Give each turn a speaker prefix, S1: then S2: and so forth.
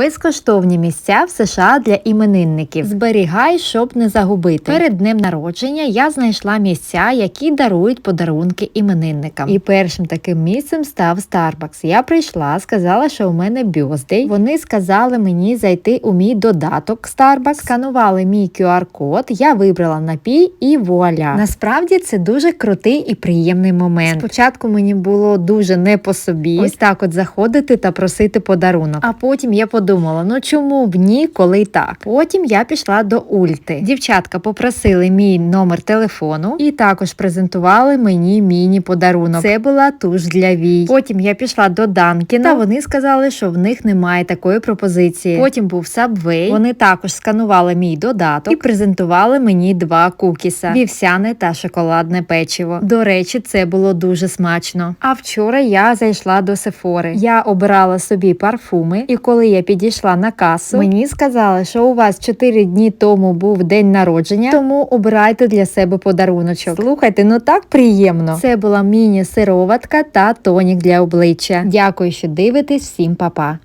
S1: Безкоштовні місця в США для іменинників. Зберігай, щоб не загубити. Перед днем народження я знайшла місця, які дарують подарунки іменинникам. І першим таким місцем став Starbucks. Я прийшла, сказала, що у мене бюздей. Вони сказали мені зайти у мій додаток Starbucks, сканували мій QR-код, я вибрала напій і вуаля. Насправді це дуже крутий і приємний момент. Спочатку мені було дуже не по собі. Ось так от заходити та просити подарунок. А потім я подумала: ну чому б ні, коли так? Потім я пішла до Ульти. Дівчатка попросили мій номер телефону і також презентували мені міні-подарунок. Це була туш для вій. Потім я пішла до Данкіна. Та вони сказали, що в них немає такої пропозиції. Потім був Subway. Вони також сканували мій додаток і презентували мені два кукіса: вівсяне та шоколадне печиво. До речі, це було дуже смачно. А вчора я зайшла до Сефори. Я обирала собі парфуми, і коли я підійшла на касу, мені сказали, що у вас 4 дні тому був день народження, тому обирайте для себе подаруночок. Слухайте, ну так приємно. Це була міні-сироватка та тонік для обличчя. Дякую, що дивитесь. Всім па-па.